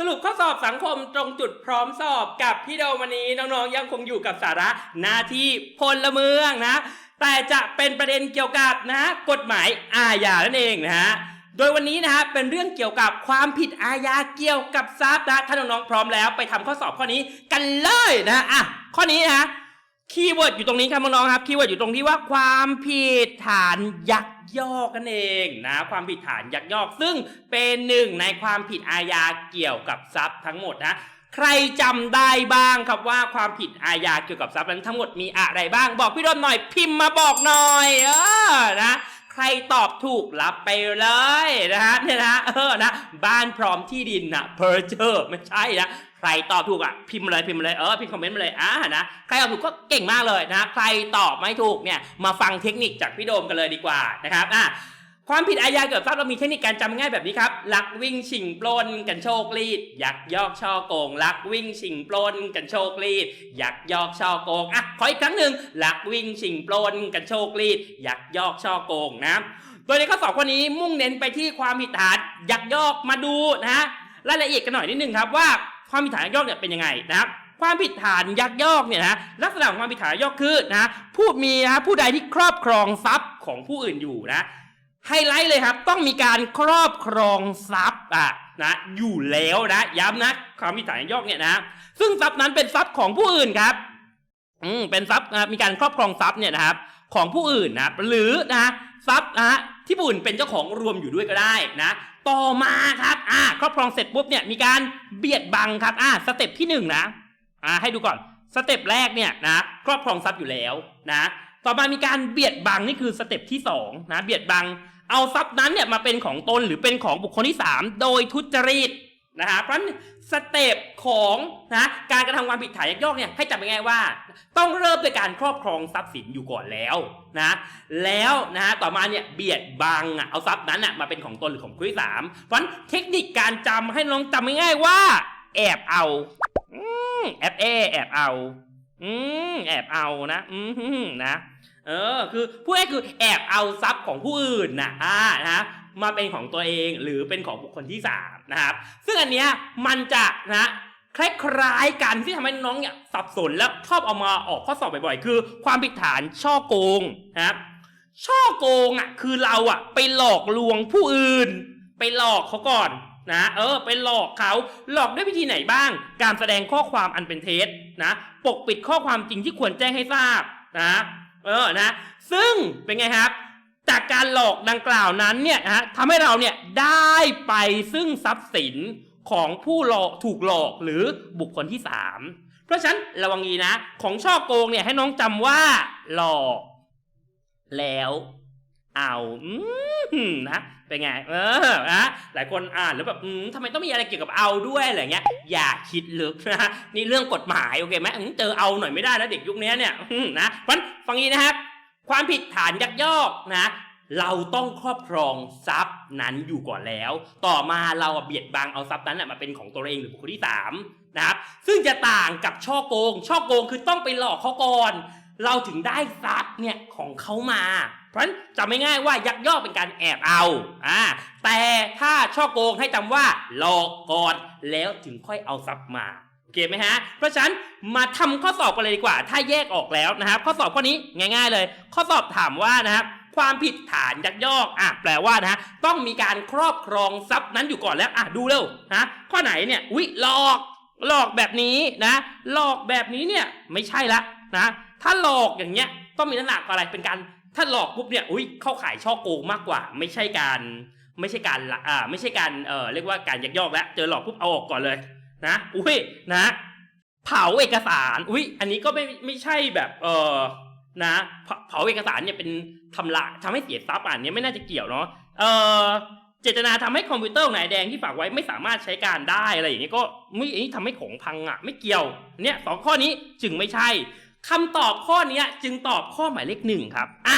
สรุปข้อสอบสังคมตรงจุดพร้อมสอบกับพี่โดมวันนี้น้องๆยังคงอยู่กับสาระหน้าที่พลเมืองนะ แต่จะเป็นประเด็นเกี่ยวกับนะกฎหมายอาญานั่นเองนะฮะโดยวันนี้นะฮะเป็นเรื่องเกี่ยวกับความผิดอาญาเกี่ยวกับทรัพย์นะถ้าน้องๆพร้อมแล้วไปทำข้อสอบข้อนี้กันเลยนะอะข้อนี้นะ คีย์เวิร์ดอยู่ตรงนี้ครับน้องๆครับคีย์เวิร์ดอยู่ตรงที่ว่าความผิดฐานยักยอกกันเองนะความผิดฐานยักยอก ซึ่งเป็นหนึ่งในความผิดอาญาเกี่ยวกับทรัพย์ทั้งหมดนะใครจำได้บ้างครับว่าความผิดอาญาเกี่ยวกับทรัพย์นั้นทั้งหมดมีอะไรบ้าง บอกพี่ดมหน่อยพิมพ์มาบอกหน่อยเออนะใครตอบถูกรับไปเลยนะฮะเนี่ยนะเออนะบ้านพร้อมที่ดินนะเพอร์เจอร์ไม่ใช่นะ รตอบถูกอะพิมพ์เลยพิมพ์เลยเออพิมพ์คอมเมนต์มาเลยอ่านะใครตอบถูกก็เก่งมากเลยนะใครตอบไม่ถูกเนี่ยมาฟังเทคนิคจากพี่โดมกันเลยดีกว่านะครับอะความผิดอาญาเกี่ยวกับทรัพย์เรามีเทคนิคการจำง่ายแบบนี้ครับลักวิ่งชิงปล้นกันโชครีดยักยอกช่อโกงลักวิ่งชิงปล้นกันโชครีดยักยอกช่อโกงอะขออีกครั้งหนึ่งลักวิ่งชิงปล้นกันโชครีดยักยอกช่อโกงนะโดยในข้อสอบข้อนี้มุ่งเน้นไปที่ความผิดฐานยักยอกมาดูนะฮะรายละเอียดกันหน่อยนิดนึงครับว่า ความผิดฐานยักยอกเนี่ยเป็นยังไงนะครับความผิดฐานยักยอกเนี่ยนะลักษณะของความผิดฐานยักยอกคือนะผู้มีนะผู้ใดที่ครอบครองทรัพย์ของผู้อื่นอยู่นะไฮไลท์เลยครับต้องมีการครอบครองทรัพย์อะนะอยู่แล้วนะย้ำนะความผิดฐานยักยอกเนี่ยนะซึ่งทรัพย์นั้นเป็นทรัพย์ของผู้อื่นครับอืมเป็นทรัพย์นะมีการครอบครองทรัพย์เนี่ยนะครับ ของผู้อื่นนะหรือนะทรัพย์นะที่ผู้อื่นเป็นเจ้าของรวมอยู่ด้วยก็ได้นะต่อมาครับอ่าครอบครองเสร็จปุ๊บเนี่ยมีการเบียดบังครับอ่าสเต็ปที่หนึ่งนะอ่าให้ดูก่อนสเต็ปแรกเนี่ยนะครอบครองทรัพย์อยู่แล้วนะต่อมามีการเบียดบังนี่คือสเต็ปที่สองนะเบียดบังเอาทรัพย์นั้นเนี่ยมาเป็นของตนหรือเป็นของบุคคลที่ 3 โดยทุจริตนะฮะเพราะ สเต็ปของนะการกระทำความผิดฐานยักยอกเนี่ยให้จำง่ายๆว่า ต้องเริ่มด้วยการครอบครองทรัพย์สินอยู่ก่อนแล้วนะแล้วนะฮะต่อมาเนี่ยเบียดบังอะเอาทรัพย์นั้นอะมาเป็นของตนหรือของคนที่สามเพราะฉะนั้นเทคนิคการจำให้น้องจำง่ายๆว่า แอบเอาอืมแอบเอแอบเอาอืมแอบเอานะอืมนะเออคือผู้ให้คือแอบเอาทรัพย์ของผู้อื่นนะอ่านะ มาเป็นของตัวเองหรือเป็นของบุคคลที่สามนะครับซึ่งอันเนี้ยมันจะนะคล้ายๆกันที่ทำให้น้องเนี่ยสับสนแล้วชอบเอามาออกข้อสอบบ่อยๆ คือ ความผิดฐานช่อโกงนะครับช่อโกงอะคือเราอะไปหลอกลวงผู้อื่น ไปหลอกเขาก่อนนะเออไปหลอกเขาหลอกด้วยวิธีไหนบ้าง การแสดงข้อความอันเป็นเท็จนะปกปิดข้อความจริงที่ควรแจ้งให้ทราบนะเออนะ ซึ่งเป็นไงครับ จากการหลอกดังกล่าวนั้นเนี่ยฮะทำให้เราเนี่ยได้ไปซึ่งทรัพย์สินของผู้หลอกถูกหลอกหรือบุคคลที่สามเพราะฉะนั้นระวังดีนะ ของช่อโกงเนี่ยให้น้องจำว่า หลอก แล้วเอาอืมนะเป็นไง เออนะหลายคนอ่านแล้วแบบอืมทำไมต้องมีอะไรเกี่ยวกับเอาด้วยอะไรเงี้ย อย่าคิดลึกนะนี่เรื่องกฎหมายโอเคไหมเจอเอาหน่อยไม่ได้นะเด็กยุคนี้เนี่ยนะวันฟังนี้นะครับ ความผิดฐานยักยอกนะ เราต้องครอบครองทรัพย์นั้นอยู่ก่อนแล้ว ต่อมาเราเบียดบังเอาทรัพย์นั้นอะมาเป็นของตัวเองหรือบุคคลที่สามนะครับ ซึ่งจะต่างกับช่อโกง ช่อโกงคือต้องไปหลอกเขาก่อน เราถึงได้ทรัพย์เนี่ยของเขามา เพราะฉะนั้นจำไม่ง่ายว่ายักยอกเป็นการแอบเอา อ่า แต่ถ้าช่อโกงให้จำว่าหลอกก่อนแล้วถึงค่อยเอาทรัพย์มา โอเคไหมฮะ เพราะฉะนั้นมาทำข้อสอบกันเลยดีกว่า ถ้าแยกออกแล้วนะครับ ข้อสอบข้อนี้ง่าย ๆ เลย ข้อสอบถามว่านะครับความผิดฐานยักยอกอะแปลว่านะฮะต้องมีการครอบครองทรัพย์นั้นอยู่ก่อนแล้วอะดูเร็วนะข้อไหนเนี่ยอุ๊ยหลอกหลอกแบบนี้นะ หลอกแบบนี้เนี่ยไม่ใช่ละนะ ถ้าหลอกอย่างเงี้ยต้องมีน้ำหนักอะไรเป็นการถ้าหลอกปุ๊บเนี่ยอุ๊ยเข้าข่ายช่อโกงมากกว่า ไม่ใช่การ ไม่ใช่การอ่าไม่ใช่การเอ่อเรียกว่าการยักยอกแล้วเจอหลอกปุ๊บเอาออกก่อนเลย นะ อุ้ยนะ เผาเอกสาร อุ้ยอันนี้ก็ไม่ไม่ใช่แบบ เออนะ เผาเอกสารเนี่ยเป็นทำละทำให้เสียทรัพย์อันเนี้ยไม่น่าจะเกี่ยวเนาะเออเจตนาทำให้คอมพิวเตอร์นายแดงที่ฝากไว้ไม่สามารถใช้การได้อะไรอย่างนี้ก็ไม่อันนี้ทำให้ของพังอะ ไม่เกี่ยว เนี่ยสองข้อนี้จึงไม่ใช่คำตอบข้อเนี้ยจึงตอบข้อหมายเลขหนึ่งครับอะ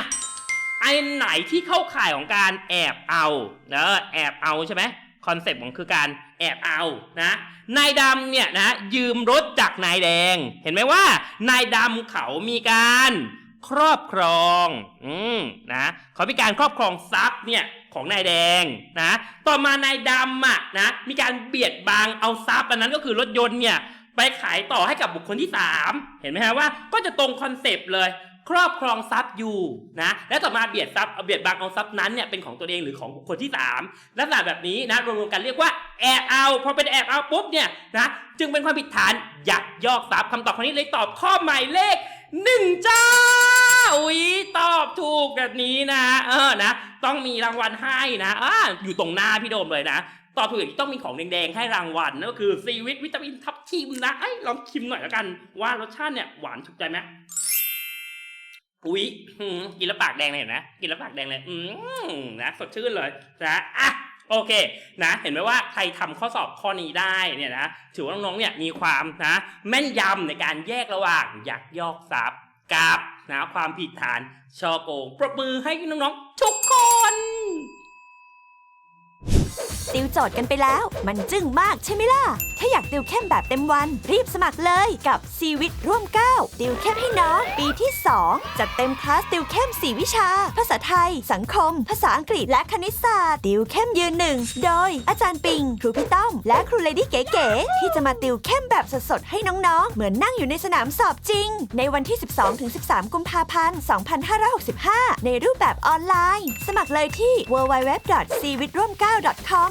ไอไหนที่เข้าข่ายของการแอบเอาเนอะแอบเอาใช่ไหม คอนเซปต์ของคือการแอบเอานะนายดำเนี่ยนะยืมรถจากนายแดง เห็นไหมว่านายดำเขามีการครอบครองอืมนะเขามีการครอบครองทรัพย์เนี่ยของนายแดงนะต่อมานายดำอะนะมีการเบียดบังเอาทรัพย์อันนั้นก็คือรถยนต์เนี่ยไปขายต่อให้กับบุคคลที่สามเห็นไหมฮะว่าก็จะตรงคอนเซปต์เลย ครอบครองทรัพย์อยู่นะและต่อมาเบียดทรัพย์เบียดบังเอาทรัพย์นั้นเนี่ยเป็นของตัวเองหรือของบุคคลที่สามลักษณะแบบนี้นะรวมๆกันเรียกว่าแอบเอาพอเป็นแอบเอาปุ๊บเนี่ยนะจึงเป็นความผิดฐานยักยอกทรัพย์คำตอบข้อนี้เลยตอบข้อหมายเลขหนึ่งจ้าอุ๊ยตอบถูกแบบนี้นะเออนะต้องมีรางวัลให้นะอ่าอยู่ตรงหน้าพี่โดมเลยนะตอบถูกอีกต้องมีของแดงๆให้รางวัลนั่นก็คือซีวิตวิตามินทับทิมนะไอ้ลองชิมหน่อยแล้วกันว่ารสชาติเนี่ยหวานถูกใจไหม อุ๊ยหืมกินแล้วปากแดงเลยเห็นไหมกินแล้วปากแดงเลย อืมนะสดชื่นเลยนะอะโอเคนะ เห็นไหมว่าใครทำข้อสอบข้อนี้ได้เนี่ยนะถือว่าน้องๆเนี่ยมีความนะ แม่นยำในการแยกระหว่างยักยอกทรัพย์กับนะความผิดฐานช่อโกงปรบมือให้น้องๆทุกคน ติวโจทย์กันไปแล้ว มันจึ้งมากใช่ไหมล่ะ ถ้าอยากติวเข้มแบบเต็มวัน รีบสมัครเลยกับซีวิตร่วม9ติวเข้มให้น้องปีที่ 2 จัดเต็มคลาสติวเข้ม 4 วิชา ภาษาไทย สังคม ภาษาอังกฤษและคณิตศาสตร์ ติวเข้มยืนหนึ่งโดย อาจารย์ปิง ครูพี่ต้อม และครูเลดี้เก๋ๆที่จะมาติวเข้มแบบสดๆให้น้องๆ เหมือนนั่งอยู่ในสนามสอบจริง ในวันที่ 12-13 กุมภาพันธ์ 2565 ในรูปแบบออนไลน์ สมัครเลยที่ www.cvitroom9.com